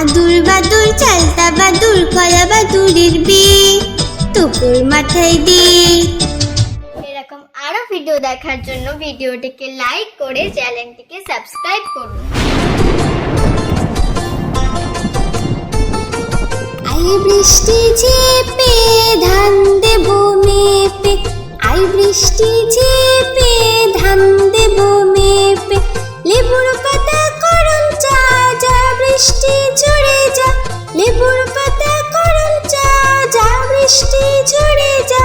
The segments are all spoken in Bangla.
আদুর বাদুর চালতা বাদুর কলা বাদুরের বে টুকুর মাথায় দে এরকম আরও ভিডিও দেখার জন্য ভিডিওটিকে লাইক করে চ্যানেলটিকে সাবস্ক্রাইব করুন। আই বৃষ্টি ঝেপে ধান দেব মেপে। আই বৃষ্টি ঝেপে ধান দেব মেপে। লেবুর পাতা করম চা বৃষ্টি ঝরে যা, লেবুর পাতা করম চা, যা বৃষ্টি ঝরে যা।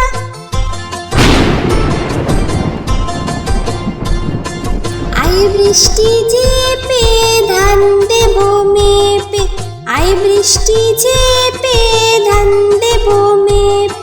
আই বৃষ্টি ঝেপে, ধান দেব মেপে। আই বৃষ্টি ঝেপে, ধান দেব মেপে।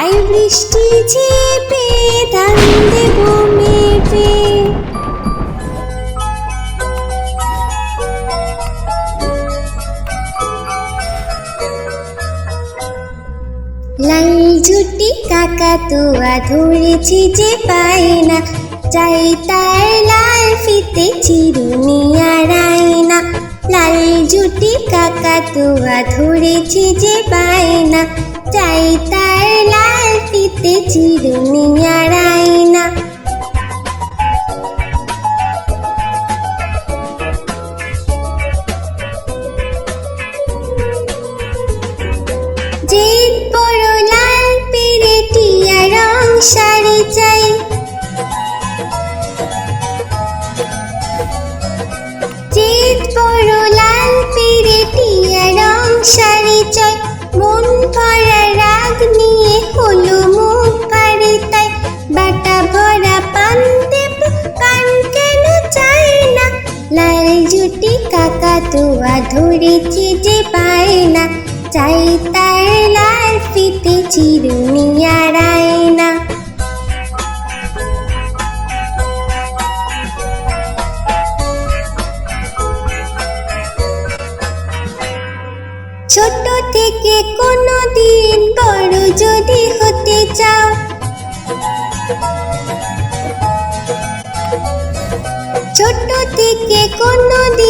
আই বৃষ্টি ঝেপে ধান দেব মেপে লাল ঝুটি কাকা তুয়া ধরেছি যে পাই না চাই তার লাল ফিতে চিরুনি আড়াইনা লাল ঝুটি কাকা তুয়া ধরেছি যে পাই না চাই তার লাল ফিতে চিরুনি আড়াইনা যে বড় লাল পেরে টিয়া রং শাড়ি চাই। বড় লাল টিয়া রং শাড়ি মন ভরা জুটি কাকা তোয়া ধরেছি যে পায় না চাই তার লাল ফিতে চিরুনি আড়ায় না ছোট থেকে কোনো দিন বড় যদি হতে চাও, ছোট থেকে কোনো দিন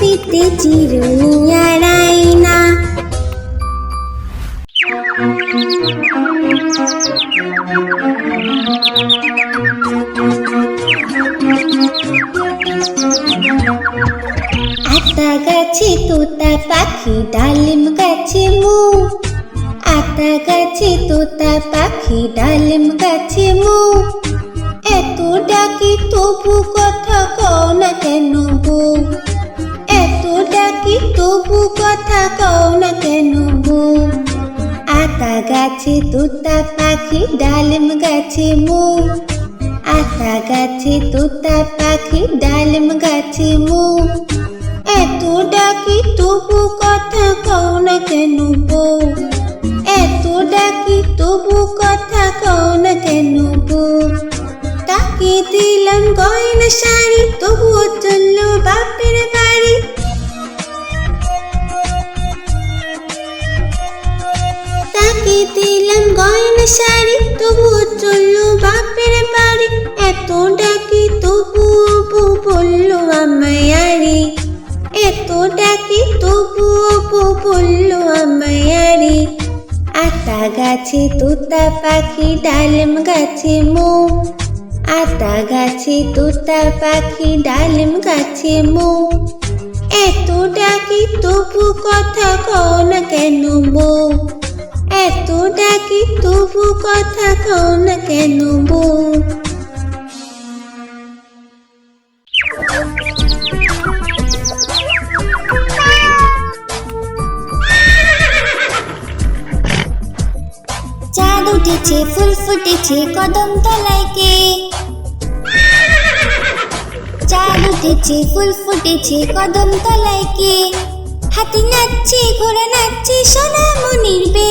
দুনিয়ার আয়না আতা গাছে তোতা পাখি, ডালিম গাছে মু। আতা গাছে তোতা পাখি, ডালিম গাছে মু। এত ডাকি তবু কথা কও না কেন বউ ডাকি তবু কথা কও না কেন আতা গাছে, তোতা পাখি, ডালিম গাছে মো। আতা গাছে, তোতা পাখি, ডালিম গাছে মু। এত ডাকি, তবু কথা কও না কেন বউ এত ডাকি, তবু কথা কও না কেন বউ তাকে দিলাম গয়না শাড়ি, তবুও চলল বাপের বাড়ি। তাকে দিলাম গয়না শাড়ি, তবুও চলল বাপের বাড়ি। এত ডাকি তবুও বউ বলল আমায়ারি এত ডাকি তবুও বউ বলল আমায়ারি আতা গাছে তোতা পাখি, ডালিম গাছে মো। আতা গাছে তোতা পাখি, ডালিম গাছে মো। এত ডাকি তবু কথা কও না কেন বউ এত ডাকি, তবু কথা কও না কেন বউ? চাঁদ উঠেছে, ফুল ফুটেছে, কদম তলায় কে? চাঁদ উঠেছে, ফুল ফুটেছে, কদম তলায় কে? হাতি নাচছে, ঘোড়া নাচছে সোনা মনির বে।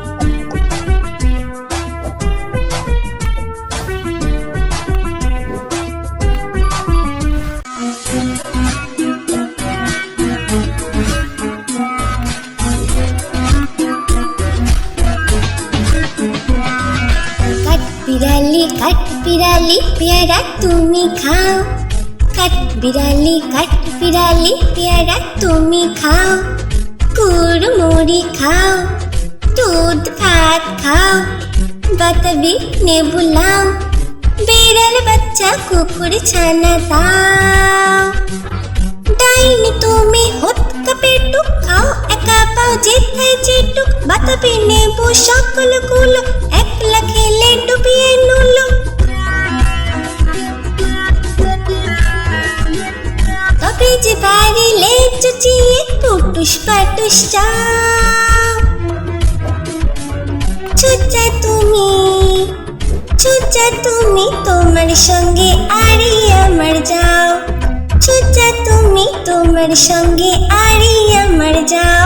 বিড়ালি পেয়ারা তুমি খাও। কাঠ বিড়ালি কাঠ বিড়ালি পেয়ারা তুমি খাও। কুড়মুড়ি খাও, দুধ, ভাত খাও। বাতাবি, নেবু লাও। বিড়াল, বাচ্চা, কুকুর, ছানা দাও। ডাইনি, তুমি হতকা পেটুক খাও, একা পাও, যেথায় যেটুক। বাতাবি, নেবু সকলগুলো একলা খেলে ডুবিয়ে নুলো। তবে যে বাড়িলে চুচিয়ে টুটুস পাটুস চাও চুচা তুমি চুচা তুমি তোমার সঙ্গে আরি আমার যাও। চুচা তুমি তোমার সঙ্গে আরি আমার যাও।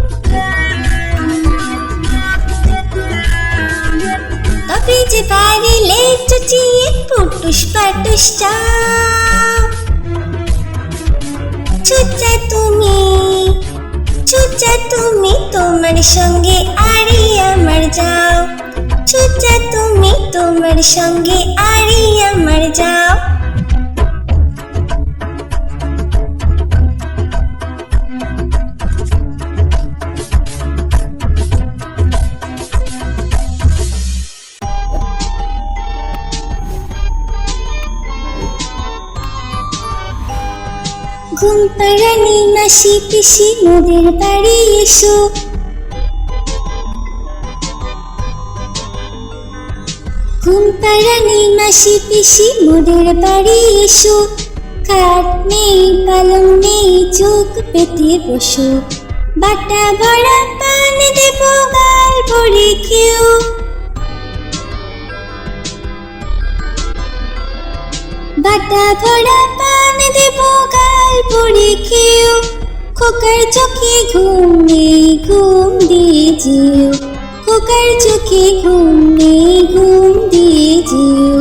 তবে যে বাড়িলে চুচিয়ে পুটুস পাটুস চাও চুচা তুমি চুচা তুমি তোমার সঙ্গে আরে আমার যাও। চুচা তুমি তোমার সঙ্গে আরে আমার যাও। পাড়ানি মাসি পিসি, মোদের বাড়ি এসো। ঘুম পাড়ানি মাসি পিসি, মোদের বাড়ি এসো। খাট নেই, পালং নেই, চোখ পেতে বসো। বাটা ভরা পান দেব, গাল ভরে খেও। বাটা ভরা পান দেব, গাল ভরে খেও খোকার চোখে ঘুম ঘুম দিয়ে যেও। খোকার চোখে ঘুম ঘুম দিয়ে যেও।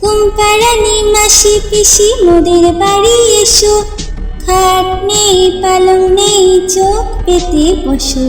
ঘুম পাড়ানি মাসি পিসি, মোদের বাড়ি এসো। খাট নেই, পালং নেই, চোখ পেতে বসো।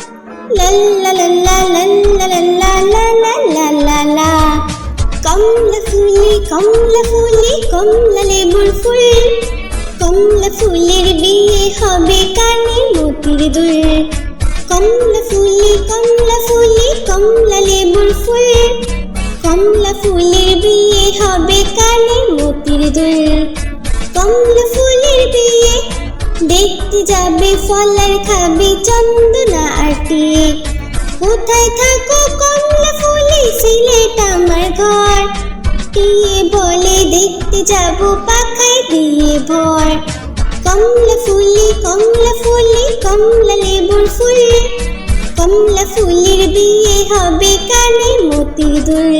কমলা ফুলি কমলা ফুলি কমলা লেবুর ফুল কমলা ফুলের বিয়ে হবে কানে মতির দুল। কমলা ফুলি ফুলি কমলা লেবুর ফুল। কমলা ফুলের বিয়ে হবে কানে মতির দুল। কমলা ফুলের বিয়ে, দেখতে যাবে, ফলের খাবে, চন্দনা আরতি কোথায় থাকো, কমলা ফুলি সিলেট আমার ঘর। দিয়ে বলে দেখতে যাব, পাখায় দিয়ে ভর। কমলা ফুলি কমলা ফুলি, কমলা লেবুর ফুল। কমলা ফুলের বিয়ে হবে কানে মতির দুল।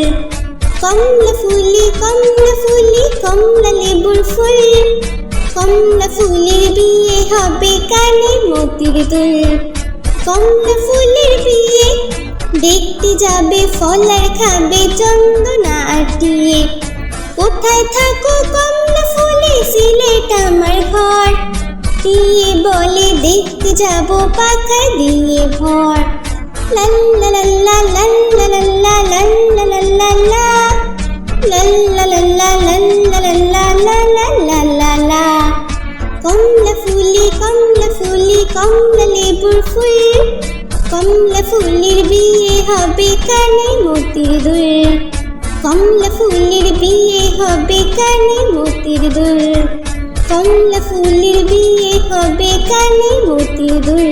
কমলা ফুলি কমলা ফুলি, কমলা লেবুর ফুল। কমলা ফুলের বিয়ে হবে কানে মতির দুল কমলা ফুলের বিয়ে দেখতে যাবে ফলার খাবে চন্দনা আটিয়ে কোথায় থাকো কমলা ফুলে সিলেট আমার ঘর দিয়ে বলে দেখতে যাব পাখা দিয়ে ভর লাল্লা লাল্লা লাল্লা লাল্লা লাল্লা লাল্লা লাল্লা লাল্লা লাল্লা লাল্লা লা লা লা লা কমলা ফুলি কমলা ফুলি কমলা লেবুর ফুল কমলা ফুলের বিয়ে হবে কানে মতির দুল কমলা ফুলের বিয়ে হবে কানে মতির দুল কমলা ফুলের বিয়ে হবে কানে মতির দুল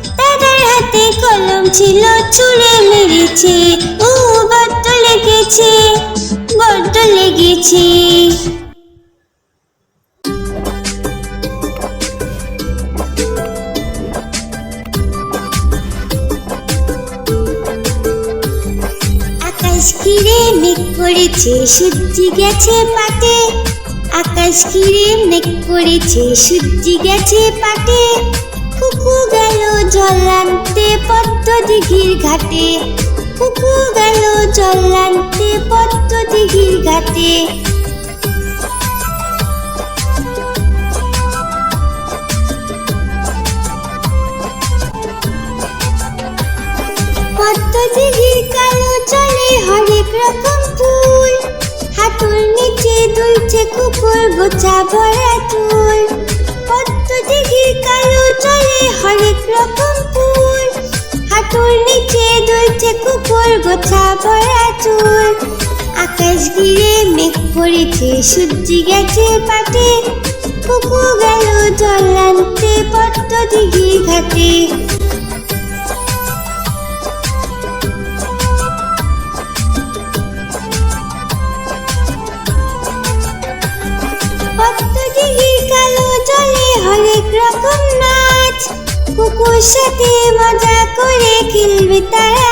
দাদার হাতে কলম ছিল ছুঁড়ে মেরেছে, ও বড্ড লেগেছে বড্ড লেগেছে। আকাশ ঘিরে মেঘ করেছে, সূর্যি গেছে পাটে। আকাশ ঘিরে মেঘ করেছে, সূর্যি গেছে পাটে। কুকু গেল জল পদ্ম দিঘির ঘাটে। কুকু গেল জল পদ্ম দিঘির ঘাটে। কালো চলে হরেক রকম ফুল। হাঁটুর নিচে দুলছে কুকুর গোছা ভরা চুল। পদ্ম দিঘির কালো চলে হরেক রকম ফুল। হাঁটুর নিচে দুলছে কুকুর, গোছা ভরা চুল। আকাশ মেঘ পড়েছে সূর্যি গেছে পাটে। কুকু গেল জল আনতে পদ্ম দিঘির ঘাটে। কালো জলে হরেক রকম কুকুর সাথে মজা করে খেলবে তারা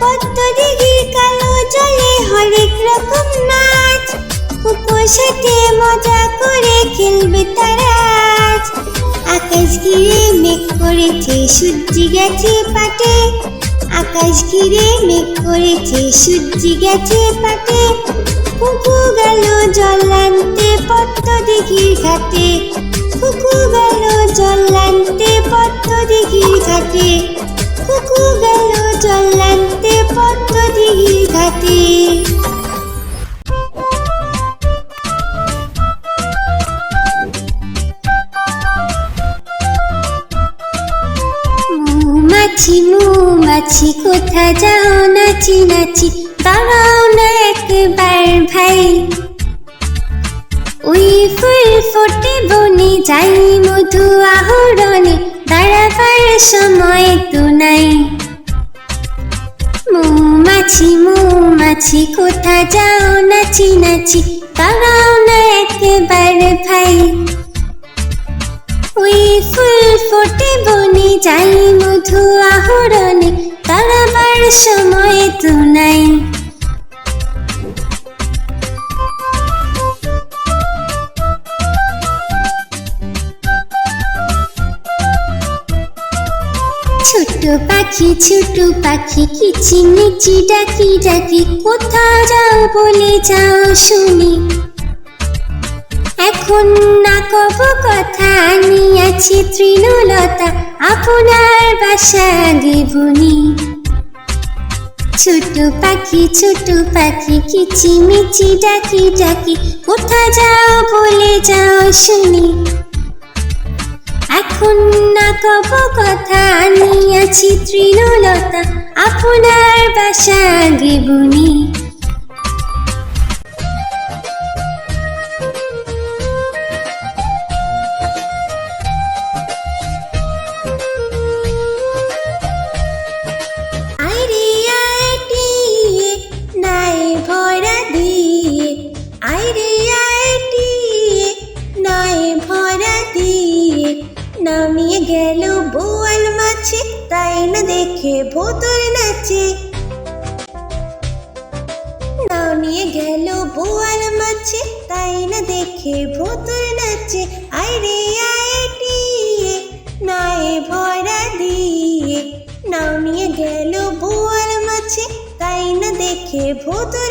ভক্ত দিঘির কালো জলে হরেক রকম নাচ। কুকুর সাথে মজা করে খেলবে তারা আজ। আকাশ ঘিরে মেঘ করেছে সূর্যি গেছে পাটে। আকাশ ঘিরে মেঘ করেছে সূর্যি গেছে পাটে। কুকু গেল জল আনতে পদ্ম দিঘির ঘাটে। কুকু গেল জল আনতে পদ্ম দিঘির ঘাটে। কুকু গেল জল আনতে পদ্ম দিঘির ঘাটে। মৌমাছি মৌমাছি, কোথা যাও? নাচি নাচি। ভাই ওই ফুল ফোটে বনে যাই মধু আহরণে, দাঁড়াবার সময় তো নাই। মৌমাছি মৌমাছি, কোথা যাও নাচি নাচি, দাঁড়াও না একবার ভাই। ওই ফুল ফোটে বনে যাই মধু আহরণে তারাবার সময় তো নাই। পাখি ছোট পাখি কিচিমিচি ডাকি ডাকি কোথাও যাও বলে যাও শুনি। এখন না কব কথা আনিয়াছি তৃণলতা, আপনার বাসা আগে ছোট পাখি ছোট পাখি কিচিমিচি ডাকি ডাকি কোথা যাও বলে যাও শুনি। এখন কব কথা আনিয়াছি তৃণলতা আপনার বাসা আগে তাই না দেখে ভোতর নাচে। নাও নিয়ে গেল বোয়াল মাছে, তাই না দেখে ভোতর নাচে। আইরে আইটিয়ে নাই ভরা দিয়ে। নাও নিয়ে গেল বোয়াল মাছে, তাই না দেখে ভোতর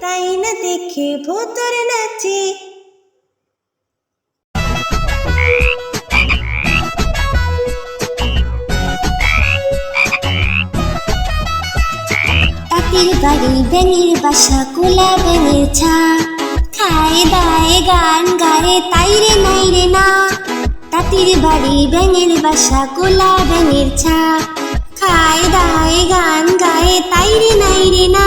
তাই না দেখে ভোতর নাচে। বাড়ি ব্যাঙের বাসা কোলা ব্যাঙের ছা। খায় দায় গান গায়ে তাই রে নাই রে না। তাঁতির বাড়ি ব্যাঙের বাসা কোলা ব্যাঙের ছা। খায় দায় গান গায়ে তাই রে নাই রে না।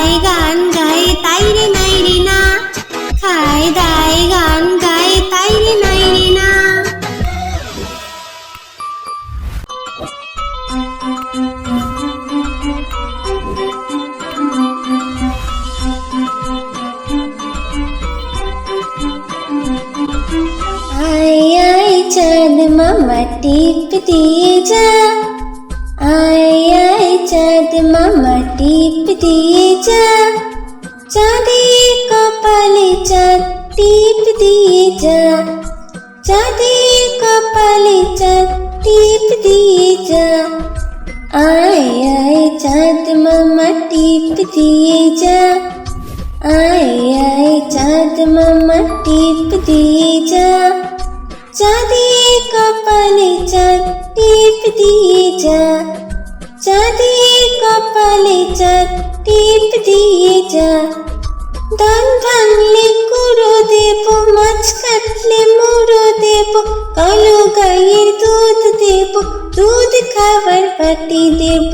টিপ দিয়ে যা আয় আয় চাঁদ মামা টিপ দিয়ে যা চাঁদের কপালে চাঁদ টিপ দিয়ে যা চাঁদের কপালে চাঁদ টিপ দিয়ে যা আয় আয় চাঁদ মামা টিপ দিয়ে যা আয় আয় চাঁদ মামা টিপ দিয়ে যা চাঁদের কপালে চাঁদ টিপ দিয়ে যা চাঁদের কপালে চাঁদ টিপ দিয়ে যা ধান ভাঙলে কুড়ো দেব মাছ কাটলে মুড়ো দেব কালো গাইয়ের দুধ দেব দুধ খাবার বাটি দেব